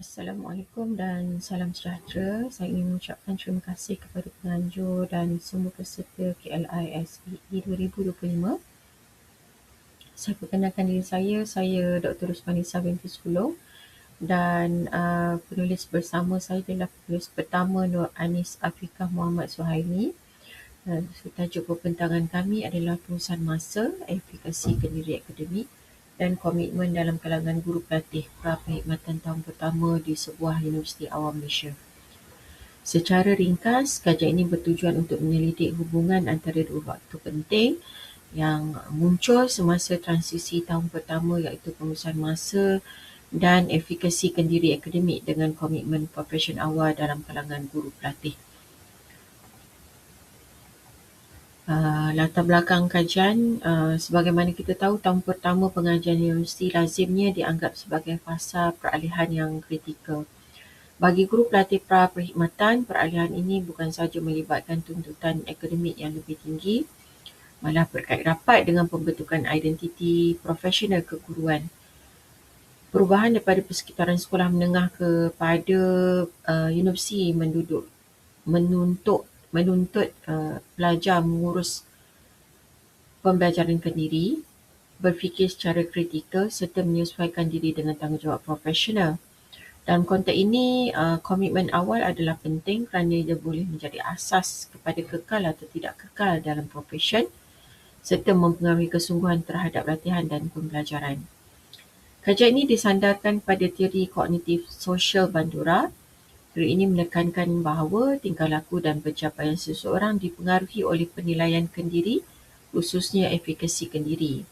Assalamualaikum dan salam sejahtera. Saya ingin mengucapkan terima kasih kepada penganjur dan semua peserta KLI SEE 2025. Saya perkenalkan diri saya, saya Dr. Rusmanisa binti Suluh dan uh, penulis bersama saya adalah penulis pertama Nur Anis Afiqah Muhammad Suhaimi. Uh, tajuk pembentangan kami adalah pengurusan masa, efikasi kendiri akademik dan komitmen dalam kalangan guru pelatih pra-perkhidmatan tahun pertama di sebuah universiti awam Malaysia. Secara ringkas, kajian ini bertujuan untuk menyelidik hubungan antara dua faktor penting yang muncul semasa transisi tahun pertama iaitu pengurusan masa dan efikasi kendiri akademik dengan komitmen profesion awal dalam kalangan guru pelatih. Uh, latar belakang kajian, uh, sebagaimana kita tahu tahun pertama pengajian universiti lazimnya dianggap sebagai fasa peralihan yang kritikal. Bagi guru pelatih pra perkhidmatan, peralihan ini bukan sahaja melibatkan tuntutan akademik yang lebih tinggi, malah berkait rapat dengan pembentukan identiti profesional keguruan. Perubahan daripada persekitaran sekolah menengah kepada uh, universiti menduduk menuntut menuntut uh, pelajar mengurus pembelajaran kendiri, berfikir secara kritikal serta menyesuaikan diri dengan tanggungjawab profesional. Dalam konteks ini, uh, komitmen awal adalah penting kerana ia boleh menjadi asas kepada kekal atau tidak kekal dalam profesion serta mempengaruhi kesungguhan terhadap latihan dan pembelajaran. Kajian ini disandarkan pada teori kognitif sosial Bandura Teori ini menekankan bahawa tingkah laku dan pencapaian seseorang dipengaruhi oleh penilaian kendiri, khususnya efikasi kendiri.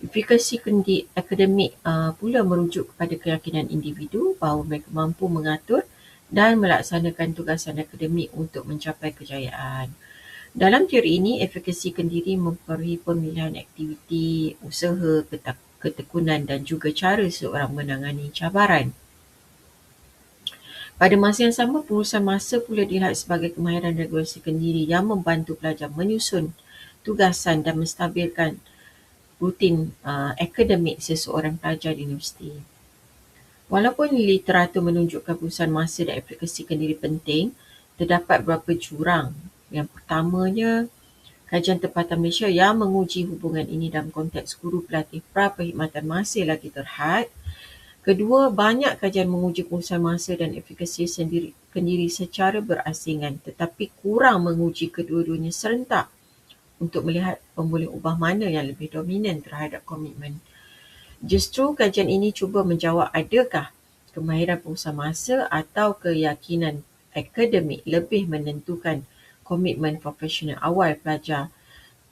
Efikasi kendi akademik uh, pula merujuk kepada keyakinan individu bahawa mereka mampu mengatur dan melaksanakan tugasan akademik untuk mencapai kejayaan. Dalam teori ini, efikasi kendiri mempengaruhi pemilihan aktiviti, usaha, ketekunan dan juga cara seseorang menangani cabaran. Pada masa yang sama, pengurusan masa pula dilihat sebagai kemahiran regulasi kendiri yang membantu pelajar menyusun tugasan dan menstabilkan rutin uh, akademik seseorang pelajar di universiti. Walaupun literatur menunjukkan pengurusan masa dan aplikasi kendiri penting, terdapat beberapa jurang. Yang pertamanya, kajian tempatan Malaysia yang menguji hubungan ini dalam konteks guru pelatih pra-perkhidmatan masih lagi terhad Kedua, banyak kajian menguji pengurusan masa dan efikasi sendiri kendiri secara berasingan tetapi kurang menguji kedua-duanya serentak untuk melihat pemboleh ubah mana yang lebih dominan terhadap komitmen. Justru kajian ini cuba menjawab adakah kemahiran pengurusan masa atau keyakinan akademik lebih menentukan komitmen profesional awal pelajar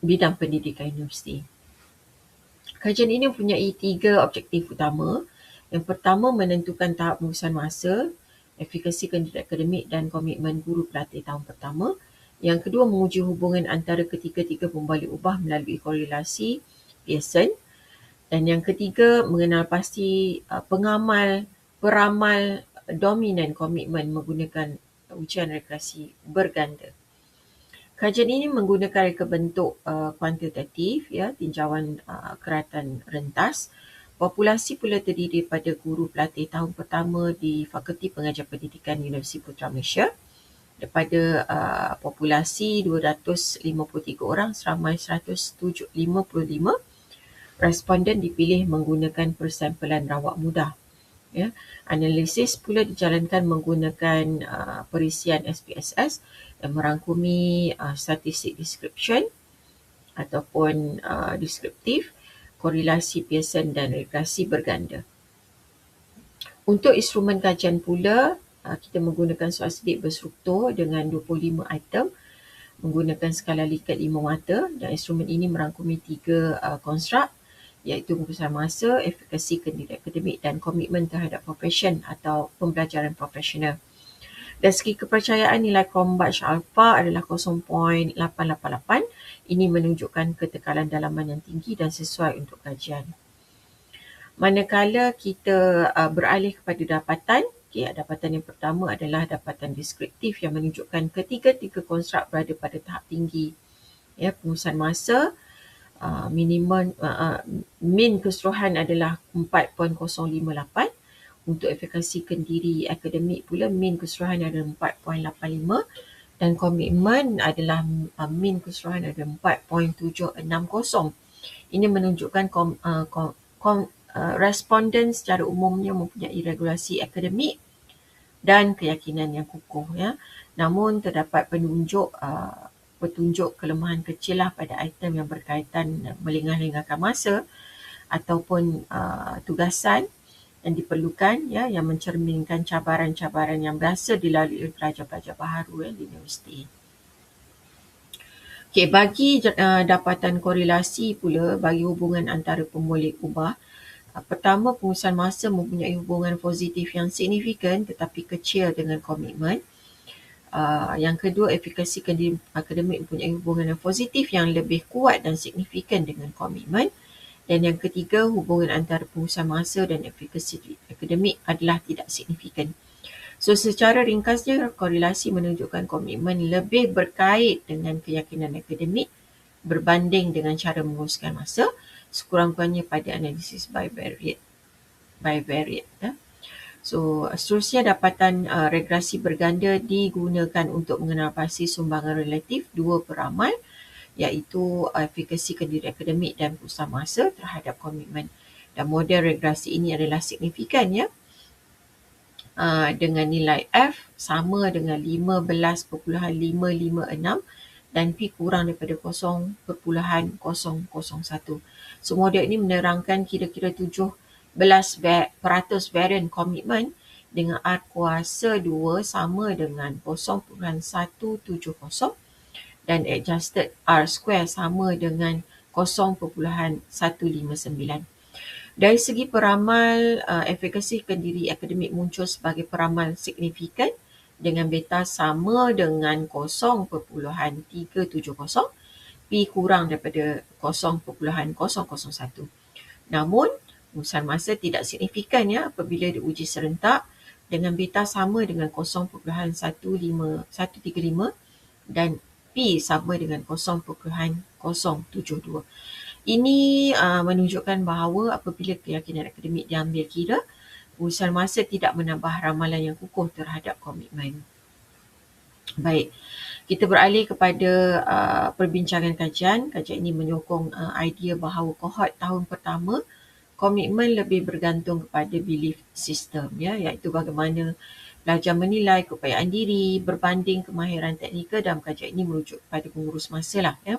bidang pendidikan universiti. Kajian ini mempunyai tiga objektif utama. Yang pertama, menentukan tahap pengurusan masa, efikasi kandidat akademik dan komitmen guru pelatih tahun pertama. Yang kedua, menguji hubungan antara ketiga-tiga pembalik ubah melalui korelasi Pearson. Dan yang ketiga, mengenal pasti uh, pengamal, peramal dominan komitmen menggunakan ujian regresi berganda. Kajian ini menggunakan reka bentuk uh, kuantitatif, ya, tinjauan uh, keratan rentas Populasi pula terdiri daripada guru pelatih tahun pertama di Fakulti Pengajian Pendidikan Universiti Putra Malaysia daripada uh, populasi 253 orang seramai 155 responden dipilih menggunakan persampulan rawak mudah. Ya. Analisis pula dijalankan menggunakan uh, perisian SPSS yang merangkumi uh, statistik description ataupun uh, deskriptif korelasi Pearson dan regresi berganda. Untuk instrumen kajian pula, ah, kita menggunakan soal sedik berstruktur dengan 25 item menggunakan skala likat 5 mata dan instrumen ini merangkumi tiga uh, konstruk iaitu pengurusan masa, efikasi kendiri akademik dan komitmen terhadap profesion atau pembelajaran profesional. Dari segi kepercayaan nilai Cronbach alpha adalah 0.888. Ini menunjukkan ketekalan dalaman yang tinggi dan sesuai untuk kajian. Manakala kita uh, beralih kepada dapatan, okay, dapatan yang pertama adalah dapatan deskriptif yang menunjukkan ketiga-tiga konstruk berada pada tahap tinggi. Ya, pengurusan masa, uh, minimum uh, uh, min keseluruhan adalah 4.058 Untuk efikasi kendiri akademik pula min keseluruhan ada 4.85 dan komitmen adalah uh, min keseluruhan ada 4.760. Ini menunjukkan kom, uh, kom, kom, uh, responden secara umumnya mempunyai regulasi akademik dan keyakinan yang kukuh ya. Namun terdapat penunjuk uh, petunjuk kelemahan kecil lah pada item yang berkaitan melengah-lengahkan masa ataupun uh, tugasan yang diperlukan ya yang mencerminkan cabaran-cabaran yang biasa dilalui oleh pelajar-pelajar baharu ya, di universiti. Okay, bagi uh, dapatan korelasi pula bagi hubungan antara pemolek ubah, uh, pertama pengurusan masa mempunyai hubungan positif yang signifikan tetapi kecil dengan komitmen. Uh, yang kedua, efikasi akademik mempunyai hubungan yang positif yang lebih kuat dan signifikan dengan komitmen. Dan yang ketiga, hubungan antara pengurusan masa dan efikasi akademik adalah tidak signifikan. So secara ringkasnya, korelasi menunjukkan komitmen lebih berkait dengan keyakinan akademik berbanding dengan cara menguruskan masa sekurang-kurangnya pada analisis bivariate. bivariate ya. So seterusnya dapatan uh, regresi berganda digunakan untuk mengenal pasti sumbangan relatif dua peramal iaitu efikasi kendiri akademik dan pusat masa terhadap komitmen. Dan model regresi ini adalah signifikan ya. Uh, dengan nilai F sama dengan 15.556 dan P kurang daripada 0.001. So model ini menerangkan kira-kira 17% varian komitmen dengan R kuasa 2 sama dengan 0.170 dan adjusted R square sama dengan 0.159. Dari segi peramal, uh, efikasi kendiri akademik muncul sebagai peramal signifikan dengan beta sama dengan 0.370, P kurang daripada 0.001. Namun, urusan masa tidak signifikan ya apabila diuji serentak dengan beta sama dengan 0.135 dan Sama dengan 0.072. Ini uh, menunjukkan bahawa apabila keyakinan akademik diambil kira, urusan masa tidak menambah ramalan yang kukuh terhadap komitmen. Baik, kita beralih kepada uh, perbincangan kajian. Kajian ini menyokong uh, idea bahawa kohort tahun pertama komitmen lebih bergantung kepada belief system ya iaitu bagaimana Belajar menilai keupayaan diri berbanding kemahiran teknikal dalam kajian ini merujuk pada pengurus masa lah ya.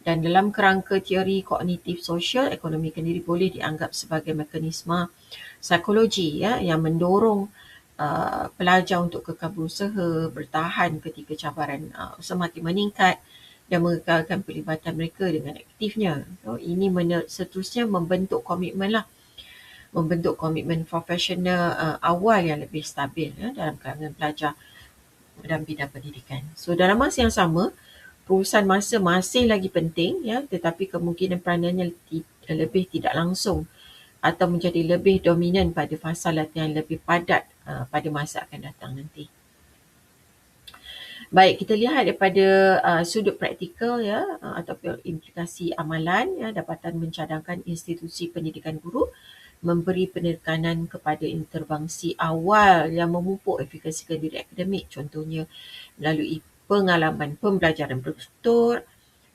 Dan dalam kerangka teori kognitif sosial, ekonomi kendiri boleh dianggap sebagai mekanisme psikologi ya yang mendorong uh, pelajar untuk kekal berusaha, bertahan ketika cabaran uh, semakin meningkat dan mengekalkan pelibatan mereka dengan aktifnya. So, ini mener- seterusnya membentuk komitmen lah membentuk komitmen profesional uh, awal yang lebih stabil ya, dalam kalangan pelajar dalam bidang pendidikan. So dalam masa yang sama, perusahaan masa masih lagi penting ya, tetapi kemungkinan peranannya lebih tidak langsung atau menjadi lebih dominan pada fasa latihan lebih padat uh, pada masa akan datang nanti. Baik, kita lihat daripada uh, sudut praktikal ya uh, ataupun implikasi amalan ya dapatan mencadangkan institusi pendidikan guru memberi penekanan kepada intervensi awal yang memupuk efikasi diri akademik. Contohnya melalui pengalaman pembelajaran bertutur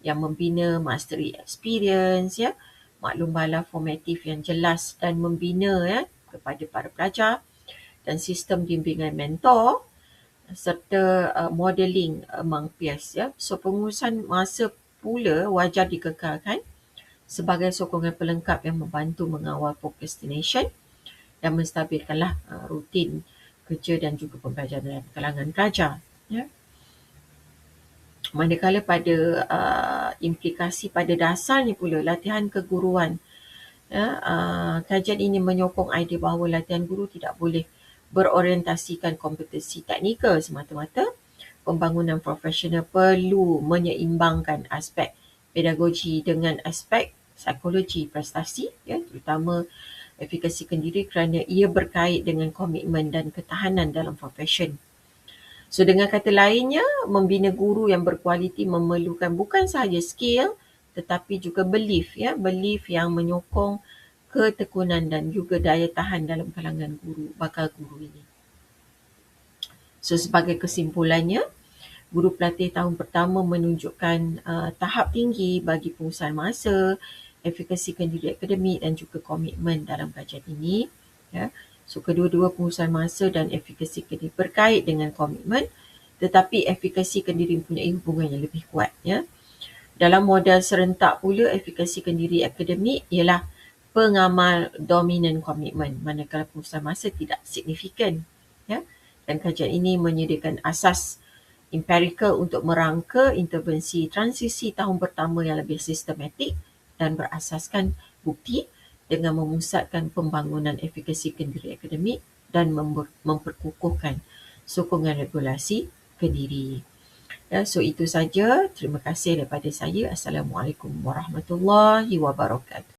yang membina mastery experience ya maklum bala formatif yang jelas dan membina ya kepada para pelajar dan sistem bimbingan mentor serta uh, modeling among peers ya. So pengurusan masa pula wajar dikekalkan sebagai sokongan pelengkap yang membantu mengawal procrastination dan menstabilkanlah uh, rutin kerja dan juga pembelajaran dalam kalangan pelajar. Ya. Manakala pada uh, implikasi pada dasarnya pula latihan keguruan. Ya, uh, kajian ini menyokong idea bahawa latihan guru tidak boleh berorientasikan kompetensi teknikal semata-mata. Pembangunan profesional perlu menyeimbangkan aspek pedagogi dengan aspek psikologi prestasi ya terutama efikasi kendiri kerana ia berkait dengan komitmen dan ketahanan dalam profession. So dengan kata lainnya membina guru yang berkualiti memerlukan bukan sahaja skill tetapi juga belief ya belief yang menyokong ketekunan dan juga daya tahan dalam kalangan guru, bakal guru ini. So sebagai kesimpulannya, guru pelatih tahun pertama menunjukkan uh, tahap tinggi bagi pengusahaan masa, efikasi kendiri akademik dan juga komitmen dalam kajian ini. Ya. So kedua-dua pengusahaan masa dan efikasi kendiri berkait dengan komitmen tetapi efikasi kendiri mempunyai hubungan yang lebih kuat. Ya. Dalam model serentak pula, efikasi kendiri akademik ialah pengamal dominan komitmen manakala pengusahaan masa tidak signifikan. Ya. Dan kajian ini menyediakan asas empirical untuk merangka intervensi transisi tahun pertama yang lebih sistematik dan berasaskan bukti dengan memusatkan pembangunan efikasi kendiri akademik dan memperkukuhkan sokongan regulasi kendiri. Ya, so itu saja. Terima kasih daripada saya. Assalamualaikum warahmatullahi wabarakatuh.